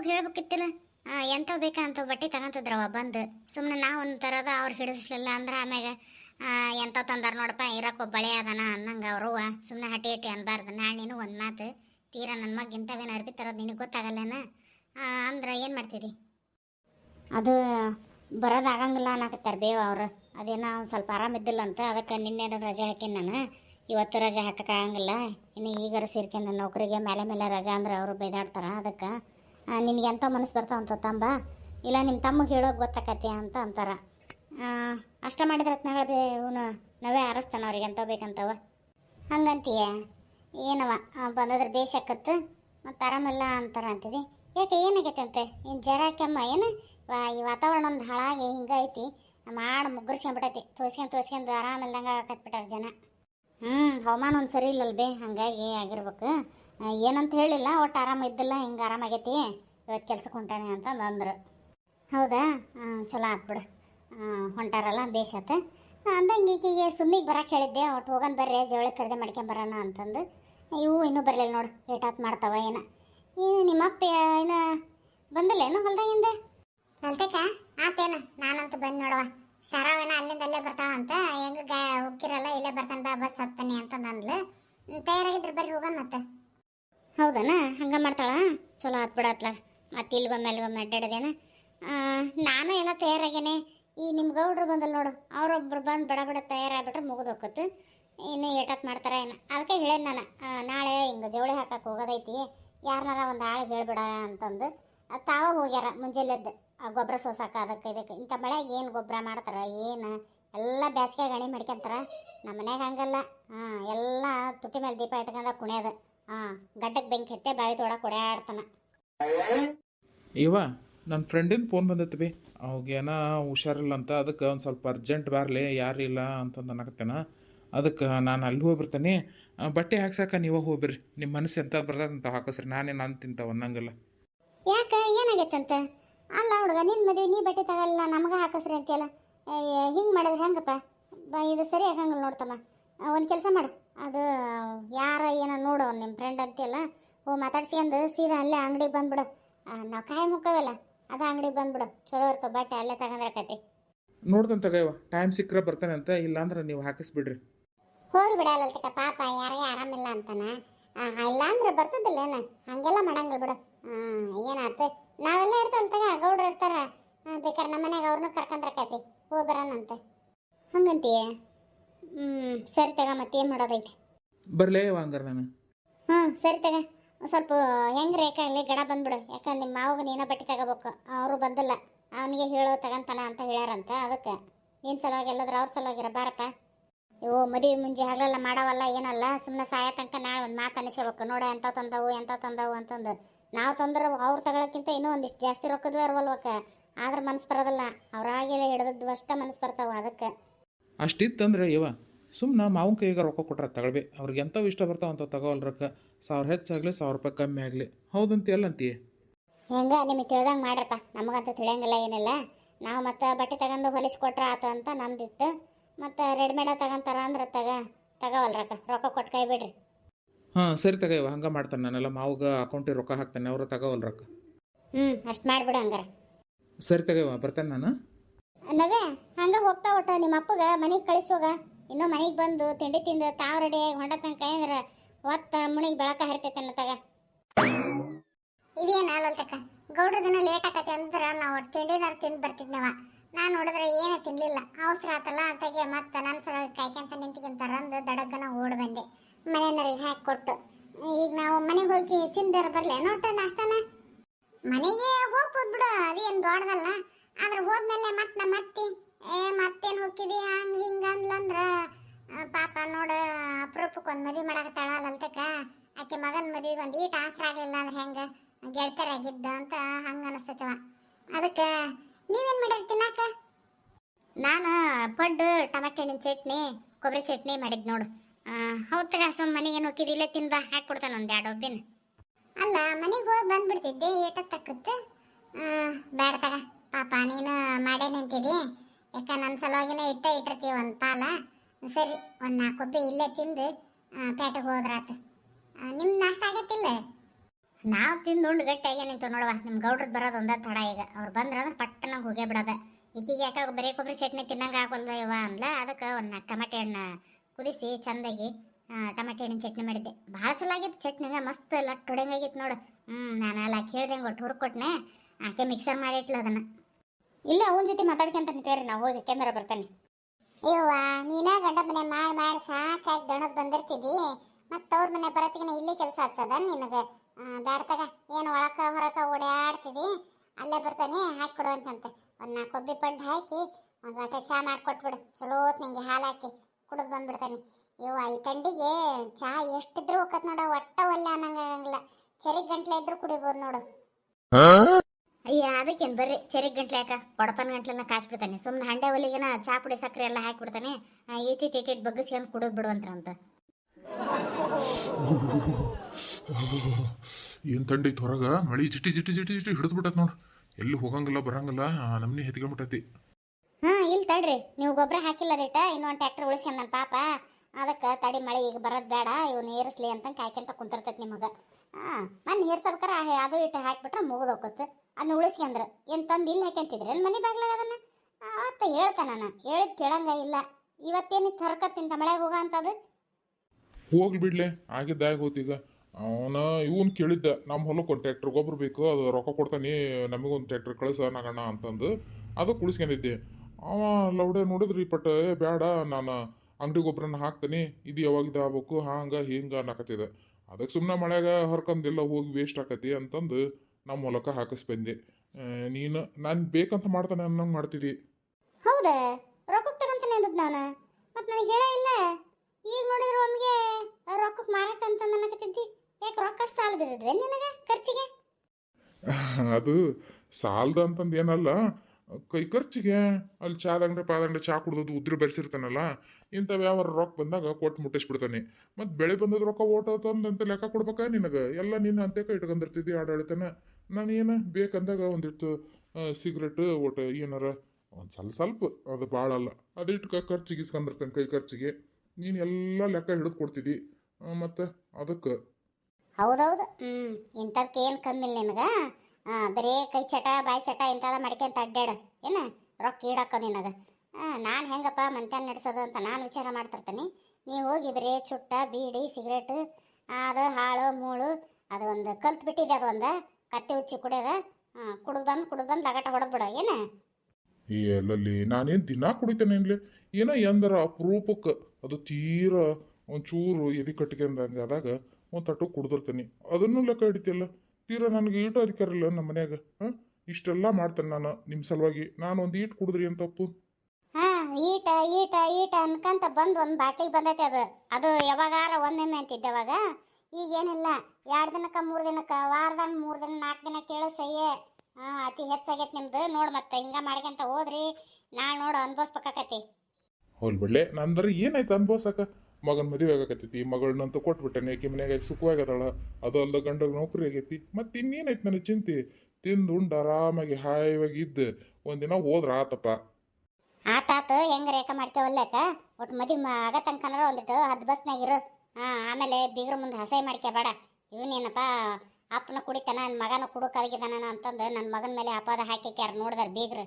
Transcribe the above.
ಹೋಗಿ ಹೇಳ್ಬೇಕಿತ್ತಿಲ್ಲ. ಎಂಥವು ಬೇಕಾ ಅಂಥವು ಬಟ್ಟೆ ತಗೊಂತಿದ್ರವ ಬಂದು. ಸುಮ್ಮನೆ ನಾ ಒಂದು ಥರದ ಅವ್ರು ಹಿಡಿಸ್ಲಿಲ್ಲ ಅಂದ್ರೆ ಆಮ್ಯಾಗ ಎಂಥವು ತಂದಾರ ನೋಡಪ್ಪ ಇರಕ್ಕೆ ಒಬ್ಬ ಬಳೆ ಅದಾನ ಅನ್ನಂಗೆ ಅವರು ಸುಮ್ಮನೆ ಹಟಿ ಹಟಿ ಅನ್ಬಾರ್ದು. ನಾಳೆ ನೀನು ಒಂದು ಮಾತು ತೀರಾ ನನ್ನ ಮಗ ಇಂಥವೇನು ಅರ್ಬಿ ತರೋದು ನಿನಗೆ ಗೊತ್ತಾಗಲ್ಲೇನ? ಅಂದ್ರೆ ಏನು ಮಾಡ್ತೀರಿ? ಅದು ಬರೋದಾಗಂಗಿಲ್ಲ ಅನ್ನಕತ್ತಾರ ಬೇವ ಅವರು. ಅದೇನೋ ಒಂದು ಸ್ವಲ್ಪ ಆರಾಮಿದ್ದಿಲ್ಲ ಅಂತ ಅದಕ್ಕೆ ನಿನ್ನೆ ರಜೆ ಹಾಕೀನಿ ನಾನು. ಇವತ್ತು ರಜೆ ಹಾಕೋಕ್ಕಾಗಂಗಿಲ್ಲ ಇನ್ನು ಈಗಾರ ಸೇರ್ಕೊಂಡು ನೌಕರಿಗೆ ಮೇಲೆ ಮೇಲೆ ರಜಾ ಅಂದ್ರೆ ಅವರು ಬೈದಾಡ್ತಾರ ಅದಕ್ಕೆ. ನಿನಗೆ ಎಂಥ ಮನಸ್ಸು ಬರ್ತಾವ ಅಂತ ತಂಬ? ಇಲ್ಲ ನಿಮ್ಮ ತಮ್ಮಗೆ ಹೇಳೋಕೆ ಗೊತ್ತಾಕತಿ ಅಂತ ಅಂತಾರೆ. ಅಷ್ಟ ಮಾಡಿದ್ರೆ ನಾಳೆ ಇವನು ನಾವೇ ಆರಿಸ್ತಾನ ಅವ್ರಿಗೆ, ಎಂತ ಬೇಕಂತವ. ಹಂಗಂತೀಯ? ಏನವ ಬಂದದ್ರೆ ಬೇಷ್ ಆಕತ್ತು ಮತ್ತು ಆರಾಮಿಲ್ಲ ಅಂತಾರ ಅಂತಿದಿ. ಯಾಕೆ, ಏನಾಗೈತೆ ಅಂತೆ? ಇನ್ನು ಜರ ಕೆಮ್ಮ, ಏನು? ಈ ವಾತಾವರಣ ಒಂದು ಹಾಳಾಗಿ ಹಿಂಗೈತಿ. ಮಾಡಿ ಮುಗ್ಗರ್ಸ್ಕೊಂಡ್ಬಿಟ್ಟೈತಿ ತೋರಿಸ್ಕೊಂಡು ತೋರಿಸ್ಕೊಂಡು ಆರಾಮಿಲ್ದಂಗೆ ಆಕತ್ಬಿಟ್ಟಾರ ಜನ. ಹ್ಞೂ ಹವಾಮಾನ ಒಂದು ಸರಿ ಇಲ್ಲಲ್ಲ ಬೇ, ಹಾಗಾಗಿ ಆಗಿರ್ಬೇಕು. ಏನಂತ ಹೇಳಿಲ್ಲ ಒಟ್ಟು ಆರಾಮ ಇದ್ದಿಲ್ಲ, ಹಿಂಗೆ ಆರಾಮಾಗೈತಿ ಇವತ್ತು ಕೆಲ್ಸಕ್ಕೆ ಹೊಂಟಾನೆ ಅಂತ ಅಂದ್ರು. ಹೌದಾ? ಚಲೋ ಆಗ್ಬಿಡು ಹೊಂಟಾರಲ್ಲ ಬೇಸಾತ ಅಂದಂಗೆ ಈಕಿಗೆ ಸುಮ್ಮಿಗೆ ಬರಕ್ಕೆ ಹೇಳಿದ್ದೆ ಒಟ್ಟು ಹೋಗೋಣ ಬರ್ರಿ, ಜವಳಿ ಖರೀದಿ ಮಾಡ್ಕೊಂಬರೋಣ ಅಂತಂದು. ಇವು ಇನ್ನೂ ಬರಲಿಲ್ಲ ನೋಡು ಏಟಾತ್ ಮಾಡ್ತಾವ ಏನ. ಏನು ನಿಮ್ಮಪ್ಪ ಏನು ಬಂದಿಲ್ಲ ಏನು ಹೊಲ್ದಾಗಿಂದ ಹೊಲ್ತಕ್ಕ ಆತೇನು ನಾನಂತೂ ಬಂದು ನೋಡವ ಶರಾವೇನ ಅಲ್ಲಿಂದ ಅಲ್ಲೇ ಬರ್ತಾವ ಅಂತ, ಹೆಂಗ ಗಾ ಹೋಗ್ತಿರಲ್ಲ, ಇಲ್ಲೇ ಬರ್ತಾನೆ ಬಾ, ಬಸ್ ಹತ್ತಾನೆ ಅಂತ ಅಂದ್ಲು. ತಯಾರಾಗಿದ್ರೆ ಬರ್ರಿ, ಹೋಗೋಣ ಮತ್ತೆ. ಹೌದನ? ಹಂಗ ಮಾಡ್ತಾಳ? ಚಲೋ ಆತ್ ಬಿಡತ್ಲ ಮತ್ತೆ ಇಲ್ಗೊಮ್ಮೆ, ಅಲ್ಗೊಮ್ಮೆ ಅಡ್ಡಾಡದೇನ? ನಾನು ಎಲ್ಲ ತಯಾರಾಗೇನೆ ಈ ನಿಮ್ಮ ಗೌಡ್ರು ಬಂದಲ್ಲ ನೋಡು, ಅವ್ರೊಬ್ರು ಬಂದು ಬಡ ಬಡ ತಯಾರಾಗ್ಬಿಟ್ರೆ ಮುಗಿದು ಇನ್ನು ಏಟತ್ ಮಾಡ್ತಾರ ಏನು? ಅದಕ್ಕೆ ಹೇಳೇನು ನಾನು ನಾಳೆ ಹಿಂಗೆ ಜವಳಿ ಹಾಕಕ್ಕೆ ಹೋಗೋದೈತಿ. ಯಾರನ್ನಾರ ಒಂದು ಆಳಿಗೆ ಹೇಳ್ಬಿಡ ಅಂತಂದು. ತಾವಾಗ ತಾವ ಹೋಗ್ಯಾರ ಮುಂಜಾನೆದ್ದು. ಗೊಬ್ಬರ ಸೋಸಾಕ ಅದಕ್ಕೆ ಇದಕ್ಕೆ ಇಂಥ ಮಳೆಗೆ ಏನು ಗೊಬ್ಬರ ಮಾಡ್ತಾರೆ ಏನು? ಎಲ್ಲ ಬೇಸಿಗೆ ಗಣಿ ಮಾಡ್ಕೊಂತಾರ ನಮ್ಮ ಮನ್ಯಾಗ ಹಂಗಲ್ಲ. ಹಾಂ ಎಲ್ಲ ತುಟಿ ಮೇಲೆ ದೀಪ ಇಟ್ಕೊಂಡ ಕುಣಿಯೋದು. ಹಾಂ ಗಡ್ಡಕ್ಕೆ ಬೆಂಕಿ ಎತ್ತೆ ಬಾವಿ ತೊಡಕ್ಕೆ ಆಡ್ತಾನೆ ಇವ ನನ್ನ ಫ್ರೆಂಡಿನ ಫೋನ್ ಬಂದೈತಿ ಬಿ. ಅವಾಗೇನ ಹುಷಾರಿಲ್ಲ ಅಂತ ಅದಕ್ಕೆ ಒಂದು ಸ್ವಲ್ಪ ಅರ್ಜೆಂಟ್ ಬರಲಿ ಯಾರು ಇಲ್ಲ ಅಂತಂದು ಅನ್ನಕತ್ತೇನ. ಅದಕ್ಕೆ ನಾನು ಅಲ್ಲಿ ಹೋಗ್ಬಿಡ್ತೇನೆ. ಬಟ್ಟೆ ಹಾಕ್ಸಾಕ ನೀವೇ ಹೋಗ್ಬಿರಿ ನಿಮ್ಮ ಮನಸ್ಸು ಎಂತ ಅಂತ ಹಾಕಿಸ್ರಿ ನಾನೇನು ಅಂತಿಂತ ಅನ್ನಂಗಿಲ್ಲ. ಯಾಕೆ? ಏನಾಗೈತಂತ? ಅಲ್ಲ ಹುಡುಗ ನಿನ್ನ ಮದುವೆ ನೀ ಬಟ್ಟೆ ತಗಲ್ಲ ನಮಗೆ ಹಾಕಸ್ರಿ ಅಂತೀಯಲ್ಲ. ಹಿಂಗೆ ಮಾಡಿದ್ರೆ ಹೆಂಗಪ್ಪ? ಬ ಇದು ಸರಿ ಆಗಂಗಿಲ್ಲ ನೋಡ್ತಮ್ಮ. ಒಂದು ಕೆಲಸ ಮಾಡು. ಅದು ಯಾರ ಏನೋ ನೋಡು ನಿಮ್ಮ ಫ್ರೆಂಡ್ ಅಂತೀಯಲ್ಲ ಓ ಮಾತಾಡ್ಸ್ಕೊಂಡು ಸೀದಾ ಅಲ್ಲೇ ಅಂಗಡಿಗೆ ಬಂದ್ಬಿಡು. ನಾವು ಕಾಯಿ ಮುಕ್ಕವಲ್ಲ ಅದು ಅಂಗಡಿಗೆ ಬಂದ್ಬಿಡು. ಚಲೋ ಇರ್ತವೆ ಬಟ್ಟೆ ಅಲ್ಲೇ ತಗೊಂಡ್ರಕತಿ ನೋಡ್ದಂತ ಇವ ಟೈಮ್ ಸಿಕ್ಕರೆ ಬರ್ತಾನೆ ಅಂತ ಇಲ್ಲಾಂದ್ರೆ ನೀವು ಹಾಕಿಸ್ಬಿಡ್ರಿ. ಹೋಗ್ಲಿ ಬಿಡಲ್ಲ ಪಾಪ ಯಾರಿಗೆ ಆರಾಮಿಲ್ಲ ಅಂತಾನ. ಇಲ್ಲಾಂದ್ರೆ ಬರ್ತದಿಲ್ಲ ಏನ ಹಂಗೆಲ್ಲ ಮಾಡಂಗಿಲ್ಲ ಬಿಡು. ಹಾಂ ಏನಾಯ್ತು ನಾವೆಲ್ಲ ಇರ್ತವಲ್ಲ ತಗ ಗೌಡ್ರು ಇರ್ತಾರ. ಬೇಕಾದ್ರೆ ಬೇಕಾರೆ ನಮ್ಮ ಮನೆಗೆ ಅವ್ರನ್ನೂ ಕರ್ಕೊಂಡ್ರಕೈತಿ ಹೋಗಿ ಬರೋಣಂತೆ ಹಂಗಂತೀಯ? ಹ್ಞೂ ಸರಿ ತಗ ಮತ್ತೇನು ಏನ್ ಮಾಡೋದೈತೆ? ಬರ್ಲೇ ಹಂಗಾರೆ ನಾನು. ಹ್ಞೂ ಸರಿ ತಗ. ಸ್ವಲ್ಪ ಹೆಂಗೆ ಯಾಕೆ ಇಲ್ಲಿ ಗಡ ಬಂದ್ಬಿಡು? ಯಾಕಂದ್ರೆ ನಿಮ್ಮ ಮಾವಾಗ ನೀನ ಬಟ್ಟೆ ತಗೋಬೇಕು? ಅವರು ಬಂದಿಲ್ಲ. ಅವನಿಗೆ ಹೇಳೋ ತಗಂತಾನ ಅಂತ ಹೇಳ್ಯಾರಂತ. ಅದಕ್ಕೆ. ನಿನ್ನ ಸಲುವಾಗಿ ಎಲ್ಲಾದ್ರೂ ಅವ್ರ ಸಲುವಾಗಿರ ಬಾರಪ್ಪ ಇವು ಮದುವೆ ಮುಂಜೆ ಹಗಲೆಲ್ಲ ಮಾಡವಲ್ಲ ಏನಲ್ಲ? ಸುಮ್ಮನೆ ಸಾಯ ತನಕ ನಾಳೆ ಒಂದು ಮಾತು ಅನಿಸ್ಕೋಬೇಕು. ನೋಡ ಎಂತ ತಂದವು ಎಂತ ತಂದವು ಅಂತಂದು. ನಾವು ತಂದ್ರೆ ಅವ್ರು ತಗೊಳಕ್ಕಿಂತ ಇನ್ನೂ ಒಂದಿಷ್ಟು ಜಾಸ್ತಿ ರೊಕ್ಕದ ಇರವಲ್ವಕ್ಕ ಆದ್ರೆ ಮನಸ್ಸು ಬರೋದಿಲ್ಲ. ಅವ್ರಾಗೆಲ್ಲ ಹಿಡಿದದ್ದು ಅಷ್ಟೇ ಮನಸ್ಸು ಬರ್ತಾವ ಅದಕ್ಕೆ. ಅಷ್ಟಿತ್ತಂದ್ರೆ ಇವ ಸುಮ್ಮನೆ ಮಾವು ಕೈಗೆ ರೊಕ್ಕ ಕೊಟ್ರೆ ತಗೊಳ್ಬಿ. ಅವ್ರಿಗೆ ಎಂಥವು ಇಷ್ಟ ಬರ್ತಾವ ಅಂತ ತಗೋಲ್ ರೊಕ್ಕ ಸಾವಿರ ಹೆಚ್ಚಾಗಲಿ ಸಾವಿರ ರೂಪಾಯಿ ಕಮ್ಮಿ ಆಗಲಿ. ಹೌದಂತಿ ಅಲ್ಲಂತಿ ಹೆಂಗ ನಿಮಗೆ ತಿಳಿದಂಗೆ ಮಾಡ್ರಪ್ಪ. ನಮಗಂತೂ ತಿಳಿಯಂಗಿಲ್ಲ ಏನಿಲ್ಲ. ನಾವು ಮತ್ತೆ ಬಟ್ಟೆ ತಗೊಂಡು ಹೊಲಿಸ್ಕೊಟ್ರೆ ಆತ ಅಂತ ನಮ್ದಿತ್ತು ಮತ್ತು ರೆಡಿಮೇಡ ತಗೊಂತಾರ ಅಂದ್ರೆ ತಗ ತಗೋವಲ್ರಕ್ಕ ರೊಕ್ಕ ಕೊಟ್ಟು ಕೈ ಬಿಡ್ರಿ. ಹಾಂ ಸರಿ ತಗೋ ಹಂಗ ಮಾಡ್ತಾನೆ. ನಾನೆಲ್ಲ ಮಾವಗ ಅಕೌಂಟಿಗೆ ರೊಕ್ಕ ಹಾಕ್ತಾನೆ. ಅವರು ತಗೋವಲ್ ರೊಕ್ಕ. ಹ್ಞೂ ಅಷ್ಟು ಮಾಡಿಬಿಡು ಹಂಗಾರೆ. ಸರಿ ತಗ ಇವ ಬರ್ತಾನೆ ನಾನು. ನವೇ ಹಂಗೆ ಹೋಗ್ತಾ ಒಟ್ಟ ನಿಮ್ಮ ಅಪ್ಪಗೆ ಮನೆಗೆ ಕಳಿಸೋಗ ಇನ್ನೂ ಮನೆಗೆ ಬಂದು ತಿಂಡಿ ತಿಂದು ತಾವು ರೆಡಿಯಾಗಿ ಹೊಂಡ ತನಕ ಅಂದ್ರೆ ಒತ್ತ ಮುಣಿಗೆ ಬೆಳಕ ಹರಿತೈತೆ ತಗ. ಇದೇನು ಅಲ್ಲಲ್ತಕ್ಕ ಗೌಡ್ರ ದಿನ ಲೇಟ್ ಆಕತಿ ಅಂದ್ರೆ ನಾವು ತಿಂಡಿನಾರು ತಿಂದು ಬರ್ತಿದ್ನವ ನಾನು ನೋಡಿದ್ರೆ ಏನು ತಿನ್ನಲಿಲ್ಲ ಅವಸರ ಆತಲ್ಲ ಅಂತಾಗೆ ಮತ್ತೆ ನನ್ನ ಸಲ ಕಾಯ್ಕೊಂತ ನಿಂತ್ಕೊಂತಾರಂದು ದಡಗನ ದಡಗ್ಗನ ಓಡ್ ಬಂದೆ. ಮನೆಯವ್ರಿಗೆ ಹಾಕಿ ಕೊಟ್ಟು. ಈಗ ನಾವು ಮನೆಗೆ ಹೋಗಿ ತಿಂದರ ಬರಲಿ. ನೋಟ ನಾಷ್ಟನ ಮನೆಗೆ ಹೋಗ್ಬೋದು ಬಿಡು ಅದೇನು ದೊಡ್ಡದಲ್ಲ. ಆದ್ರೆ ಹೋದ್ಮೇಲೆ ಮತ್ತೆ ನಮ್ಮ ಅತ್ತಿ, ಏ, ಮತ್ತೇನು ಹೋಗಿದಿ ಹಂಗ ಹಿಂಗ ಅಂದ್ಲಂದ್ರ ಪಾಪ ನೋಡ, ಅಪರೂಪಕ್ಕೆ ಒಂದು ಮದುವೆ ಮಾಡಕತ್ತಾಳಲ್ಲ ಅಂತಕ ಆಕೆ ಮಗನ ಮದುವೆಗೆ ಒಂದು ಈಟ ಆಸರ ಆಗಲಿಲ್ಲ ಅಂದ್ರೆ ಹೆಂಗೆ? ಗೆಳತರಾಗಿದ್ದ ಅಂತ ಹಂಗೆ ಅನಿಸ್ತೈತವ. ಅದಕ್ಕೆ ನೀವೇನು ಮಾಡಿರಿ ತಿನ್ನಾಕ? ನಾನು ಪಡ್ಡು, ಟಮಾಟೆ ಹಣ್ಣಿನ ಚಟ್ನಿ ಕೊಬ್ಬರಿ ಚಟ್ನಿ ಮಾಡಿದ್ದು ನೋಡು. ಹೌದು ತಗ ಸುಮ್ಮ ಮನೆಗೆ ತಿನ್ ಬಾ ಹಾಕಿ ಕೊಡ್ತಾನೆ ಒಂದು ಎರಡು ಒಬ್ಬಿನ. ಅಲ್ಲ ಮನೆಗೆ ಹೋಗಿ ಬಂದ್ಬಿಡ್ತಿದ್ದೆ ಏಟ ತಕ್ಕತ್ತು. ಬೇಡ ತಗ ಪಾಪ ನೀನು ಮಾಡೇ ನಿಂತಿದಿ ಯಾಕ ನನ್ನ ಸಲುವಾಗಿನೇ ಇಟ್ಟ ಇಟ್ಟಿರ್ತೀವಿ ಒಂದು ಪಾಲ? ಸರಿ ಒಂದು ನಾಲ್ಕು ಒಬ್ಬಿ ಇಲ್ಲೇ ತಿಂದು ಪೇಟೆಗೆ ಹೋದ್ರಾತು. ನಿಮ್ಮ ನಾಷ್ಟ ಆಗತ್ತಿಲ್ಲ ನಾವು ತಿಂದು ಉಂಡು ಗಟ್ಟಿಯಾಗಿ ನಿಂತು ನೋಡುವ ನಿಮ್ಮ ಗೌಡ್ರದ್ದು ಬರೋದು ಒಂದೇ ತಡ ಈಗ. ಅವ್ರು ಬಂದ್ರೆ ಅಂದ್ರೆ ಪಟ್ಟನ ಹೋಗೇ ಬಿಡೋದ. ಈಗೀಗ ಯಾಕೆ ಬರೀ ಕೊಬ್ಬರಿ ಚಟ್ನಿ ತಿನ್ನಂಗೆ ಆಗೋಲ್ದ ಇವ ಅಂದ್ಲ ಅದಕ್ಕೆ ಒಂದು ಟಮಾಟೆ ಹಣ್ಣು ಕುದಿಸಿ ಚಂದಾಗಿ ಟಮಾಟೆ ಹಣ್ಣಿನ ಚಟ್ನಿ ಮಾಡಿದ್ದೆ. ಭಾಳ ಚಲೋ ಆಗಿತ್ತು ಚಟ್ನಿಗೆ ಮಸ್ತ್ ಲಟ್ ಹೊಡೆಂಗಾಗಿತ್ತು ನೋಡು. ಹ್ಞೂ ನಾನು ಅಲ್ಲ ಕೇಳ್ದಂಗೆ ಒಟ್ಟು ಹುರ್ಕೊಟ್ನೆ, ಆಕೆ ಮಿಕ್ಸರ್ ಮಾಡಿಟ್ಲ ಅದನ್ನು. ಇಲ್ಲ ಅವನ ಜೊತೆ ಮಾತಾಡ್ಕೊಂತ ನಿಂತೇರಿ ನಾವು ಹೋಗಿ ಕೆಂದ್ರ ಬರ್ತಾನೆ. ಅಯ್ಯವ್ವ ನೀನೇ ಗಂಡ ಮನೆ ಮಾಡಿ ಮಾಡಿ ಸಾಕಾಗಿ ದಣದ್ ಬಂದಿರ್ತಿದ್ದಿ ಮತ್ತೆ ಅವ್ರ ಮನೆ ಬರತ್ತಿಗೆ ಇಲ್ಲೇ ಕೆಲಸ ಹಚ್ಚದ ನಿನಗೆ? ಬ್ಯಾಡ್ತಾಗ ಏನು ಒಳಕ ಹೊರಕ ಓಡಾಡ್ತಿದ್ದಿ ಅಲ್ಲೇ ಬರ್ತಾನೆ, ಹಾಕಿ ಕೊಡು ಅಂತಂತೆ. ಒಂದು ನಾಲ್ಕು ಕೊಬ್ಬಿ ಪಡ್ಡು ಹಾಕಿ, ಒಂದು ವಾಟೆ ಚಾ ಮಾಡಿಕೊಟ್ಬಿಡು. ಚಲೋ ನಿಂಗೆ ಹಾಲು ಹಾಕಿ. ಕುಡಿದು ಬಂದ್ಬಿಡ್ತಾನೆ. ಇವ ಈ ತಂಡಿಗೆ ಚಾ ಎಷ್ಟಿದ್ರು ಹೋಗತ್ ನೋಡ ಒಟ್ಟ ಒಲ್ಲ ಅನ್ನಂಗಿಲ್ಲ ಚರಿ ಗಂಟ್ಲೆ ಇದ್ರು ಕುಡಿಬೋದು ನೋಡು. ಅಯ್ಯ ಅದಕ್ಕೇನು ಬರ್ರಿ ಚರಿ ಗಂಟ್ಲೆ ಯಾಕ? ಒಡಪನ್ ಗಂಟ್ಲೆನ ಕಾಸ್ಬಿಡ್ತಾನೆ. ಸುಮ್ಮನೆ ಹಂಡೆ ಒಲಿಗೆನ ಚಾ ಪುಡಿ ಸಕ್ಕರೆ ಎಲ್ಲ ಹಾಕಿಬಿಡ್ತಾನೆ. ಇಟಿಟ್ ಇಟಿಟ್ ಬಗ್ಗಿಸ್ಕೊಂಡು ಕುಡಿದು ಬಿಡುವಂತ್ರಂತ ಏನು ತಂಡಿ ಹೊರಗ ಮಳಿ ಜಿಟಿ ಜಿಟಿ ಜಿಟಿ ಜಿಟಿ ಹಿಡಿದು ಬಿಟ್ಟತ್ ನೋಡು. ಎಲ್ಲಿ ಹೋಗಂಗಿಲ್ಲ ಬರಂಗಿಲ್ಲ ಆ ನಮ್ನಿ ಹೆತ್ಕೊಂಡ್ಬಿಟ್ಟತಿ ಇಲ್ಲಿ ನೀವು ಗೊಬ್ಬರ ಹಾಕಿಲ್ಲ ಅದಿಟ್ಟ ಇನ್ನೊಂದು ಟ್ಯಾಕ್ಟರ್ ಉಳಿಸ್ಕೊಂಡ್ ನನ್ನ ಪಾಪ. ಅದಕ್ಕೆ ತಡಿ ಮಳೆ ಈಗ ಬರೋದು ಬೇಡ, ಇವ್ನು ಏರಿಸ್ಲಿ ಅಂತ ಕಾಯ್ಕೊಂತ ಕುಂತಿರ್ತೈತಿ ನಿಮಗೆ. ಹಾಂ ಮನೆ ಏರ್ಸಬೇಕಾರ ಅದು ಇಟ್ಟು ಹಾಕಿಬಿಟ್ರೆ ಮುಗಿದು ಹೋಗತ್ತೆ ಅದನ್ನ ಉಳಿಸ್ಕೊಂಡ್ರೆ ಏನು ತಂದು ಇಲ್ಲಿ ಏನು ಮನೆ ಬಾಗ್ಲಾಗ ಅದನ್ನ? ಅವತ್ತು ಹೇಳ್ತಾನೆ ನಾನು. ಹೇಳಿದ್ ಕೇಳಂಗ ಇಲ್ಲ. ಇವತ್ತೇನು ತರ್ಕತ್ತಿಂತ ಮಳೆ ಹೋಗ ಅಂತದು? ಹೋಗ್ಲಿ ಬಿಡ್ಲೆ ಆಗಿದ್ದಾಗ ಹೋತೀಗ ಅವನ, ಇವನ್ ಕೇಳಿದ್ದ ನಮ್ಮ ಹೊಲಕ್ಕೆ ಒಂದು ಟ್ರ್ಯಾಕ್ಟರ್ ಗೊಬ್ಬರ ಬೇಕು, ಅದು ರೊಕ್ಕ ಕೊಡ್ತಾನೆ, ನಮಗೊಂದು ಟ್ರ್ಯಾಕ್ಟರ್ ಕಳಿಸ, ನಾಗಣ್ಣ ಅಂತಂದು. ಅದು ಕುಳಿಸ್ಕೊಂಡಿದ್ದೆ ಅವ ಲೌಡೆ ನೋಡಿದ್ರಿ ಪಟ್ ಏ ಬೇಡ ನಾನು ಅಂಗಡಿ ಗೊಬ್ಬರನ ಹಾಕ್ತೀನಿ ಇದು ಯಾವಾಗ ಇದು ಆಗ್ಬೇಕು ಹಾಂಗ ಹಿಂಗ ಅನ್ನಕತ್ತಿದೆ. ಅದಕ್ಕೆ ಸುಮ್ಮನೆ ಮಳೆಗ ಹೊರ್ಕಂದಿಲ್ಲ ಹೋಗಿ ವೇಸ್ಟ್ ಆಕತಿ ಅಂತಂದು ನಮ್ಮ ಹೊಲಕ್ಕ ಹಾಕಿಸ್ ಬಂದೆ ನೀನು ನಾನು ಬೇಕಂತ ಮಾಡ್ತಾನೆ ಅನ್ನಂಗೆ ಮಾಡ್ತಿದ್ದಿ ಹೌದಾ? ರೊಕ್ಕಕ್ಕೆ ತಗೊಂತಾನೆ ಅಂದದ್ ನಾನು? ಮತ್ತೆ ನನಗೆ ಹೇಳೇ ಇಲ್ಲ. ಈಗ ನೋಡಿದ್ರೆ ಒಮ್ಗೆ ರೊಕ್ಕಕ್ಕೆ ಮಾರಕ್ಕೆ ಅಂತ ಅನ್ನಕತ್ತಿದ್ದಿ. ಯಾಕೆ ರೊಕ್ಕ ಸಾಲ ಬಿದ್ದಿದ್ವೆ ನಿನಗೆ ಖರ್ಚಿಗೆ? ಅದು ಸಾಲದ ಅಂತಂದು ಏನಲ್ಲ ಕೈ ಖರ್ಚಿಗೆ ಅಲ್ಲಿ ಚಾದ ಅಂಗಡಿ ಪಾದ ಅಂಗಡಿ ಚಾ ಕುಡ್ದು ಉದ್ರಿ ಬೆರೆಸಿರ್ತಾನಲ್ಲ ಇಂಥವು ಯಾವ ರೊಕ್ಕ ಬಂದಾಗ ಕೊಟ್ಟು ಮುಟ್ಟಿಸ್ಬಿಡ್ತಾನೆ. ಮತ್ತು ಬೆಳೆ ಬಂದದ ರೊಕ್ಕ ಓಟ ತಂದಂತ ಲೆಕ್ಕ ಕೊಡ್ಬೇಕಾ ನಿನಗ? ಎಲ್ಲ ನಿನ್ನ ಅಂತ್ಯಕ್ಕೆ ಇಟ್ಕೊಂಡಿರ್ತಿದ್ದಿ ಆಡಳಿತನ. ನಾನು ಏನು ಬೇಕಂದಾಗ ಒಂದಿಟ್ಟು ಸಿಗರೇಟ್ ಓಟ ಏನಾರ ಒಂದು ಸ್ವಲ್ಪ ಸ್ವಲ್ಪ, ಅದು ಭಾಳ ಅಲ್ಲ. ಅದು ಇಟ್ಕ ಖರ್ಚಿಗೆ ಇಸ್ಕೊಂಡಿರ್ತಾನೆ ಕೈ ಖರ್ಚಿಗೆ. ನೀನು ಎಲ್ಲ ಲೆಕ್ಕ ಹಿಡಿದು ಕೊಡ್ತಿದ್ದಿ. ಮತ್ತು ಅದಕ್ಕೆ? ಹೌದೌದು. ಹ್ಮ್ ಇಂಥದ್ಕೇನು ಕಮ್ಮಿ ನಿನಗೆ? ಬರೀ ಕೈ ಚಟ, ಬಾಯಿ ಚಟ ಇಂಥದ ಮಾಡ್ಕೊಂತ ಅಡ್ಡಾಡು ಏನು? ರೊಕ್ಕ ಈಡಾಕ ನಿನ್ನದ ಹಾಂ, ನಾನು ಹೆಂಗಪ್ಪ ಮಂತ್ಯಾನ ನಡೆಸೋದು ಅಂತ ನಾನು ವಿಚಾರ ಮಾಡ್ತಿರ್ತೀನಿ. ನೀವು ಹೋಗಿ ಬರೀ ಚುಟ್ಟ, ಬೀಡಿ, ಸಿಗರೇಟ್, ಅದು ಹಾಳು, ಮೂಳು, ಅದು ಒಂದು ಕಲ್ತು ಬಿಟ್ಟಿದೆ ಅದು ಒಂದು, ಕತ್ತಿ ಉಚ್ಚಿ ಕುಡಿಯೋದ. ಕುಡ್ದು ಬಂದು ಕುಡ್ದು ಬಂದು ಲಗಟ ಹೊಡೆದು ಬಿಡ, ಏನು? ಈ ಎಲ್ಲಲ್ಲಿ ನಾನೇನು ದಿನಾ ಕುಡಿತೇನೆ ಇಲ್ಲಿ ಏನೋ ಎಂದ್ರ ಅಪರೂಪಕ್ಕೆ ಅದು ತೀರ ಒಂಚೂರು ಎದೆ ಕಟ್ಟಿಗೆ ಆದಾಗ ಒಂದು ತಟ್ಟು ಕುಡ್ದಿರ್ತೀನಿ. ಅದನ್ನು ಲೆಕ್ಕ ಹಿಡಿತಿಲ್ಲ ತೀರ ನನಗೆ ಈಟು ಅಧಿಕಾರ ಇಲ್ಲ ನಮ್ಮ ಮನ್ಯಾಗ. ಹಾಂ? ಇಷ್ಟೆಲ್ಲ ಮಾಡ್ತೇನೆ ನಾನು ನಿಮ್ಮ ಸಲುವಾಗಿ. ನಾನು ಒಂದು ಈಟ್ ಕುಡಿದ್ರಿ ಅಂತ ತಪ್ಪು ಹಾಂ ಈಟ ಈಟ ಈಟ ಅನ್ಕಂತ ಬಂದು ಒಂದು ಬಾಟ್ಲಿಗೆ ಬಂದೈತೆ ಅದು. ಅದು ಯಾವಾಗಾರ ಒಮ್ಮೆಮ್ಮೆ ಅಂತಿದ್ದವಾಗ ಈಗೇನಿಲ್ಲ. ಎರಡು ದಿನಕ್ಕೆ ಮೂರು ದಿನಕ್ಕೆ ವಾರದಾಗ ಮೂರು ದಿನ ನಾಲ್ಕು ದಿನ ಕೇಳೋ ಸಹಿಯೇ ಹಾಂ ಅತಿ ಹೆಚ್ಚಾಗೈತೆ ನಿಮ್ದು. ನೋಡಿ ಮತ್ತೆ ಹಿಂಗೆ ಮಾಡ್ಕೊಂತ ಹೋದ್ರಿ. ನಾಳೆ ನೋಡು ಅನ್ಭವಿಸ್ಬೇಕಾಕತಿ ಹೋಲ್ ಬಿಡ್ಲೆ. ನಂದ್ರೆ ಏನಾಯ್ತು ಅನ್ಬೋಸಕ ಮಗನ ಮದುವೆ ಆಗಕತ್ತೈತಿ. ಮಗಳನ್ನಂತೂ ಕೊಟ್ಬಿಟ್ಟೆನೆ. ಆಕೆ ಮನ್ಯಾಗ ಸುಖವಾಗದಾಳ ಅದು ಅಲ್ಲ, ಗಂಡಗ ನೌಕರಿ ಆಗೈತಿ. ಮತ್ತೆ ಇನ್ನೇನೈತಿ ನನಗೆ ಚಿಂತೆ? ತಿಂದು ಉಂಡು ಆರಾಮಾಗಿ ಹಾಯವಾಗಿ ಇದ್ದು. ಒಂದಿನ ಹೋದ್ರ ಆತಪ್ಪ. ಆತಾತು ಹೆಂಗೆ ರೇಖ ಮಾಡ್ತೇವಲ್ಲಕ ಒಟ್ಟು ಮದುವೆ ಆಗ ತನಕನಾರ ಒಂದಿಟ್ಟು ಹದ್ದು ಬಸ್ನಾಗ ಇರು. ಆ ಆಮೇಲೆ ಬೀಗ್ರ ಮುಂದೆ ಹಸೆ ಮಾಡ್ಕೋಬೇಡ ಇವನೇನಪ್ಪ, ಅಪ್ಪನ ಕುಡಿತಾನ ನನ್ನ ಮಗನ ಕುಡುಕಾಗಿದ್ದಾನ ಅಂತಂದು ನನ್ನ ಮಗನ ಮೇಲೆ ಅಪವಾದ ಹಾಕಿಕ್ಯಾರ ನೋಡಿದಾರೆ ಬೀಗ್ರು.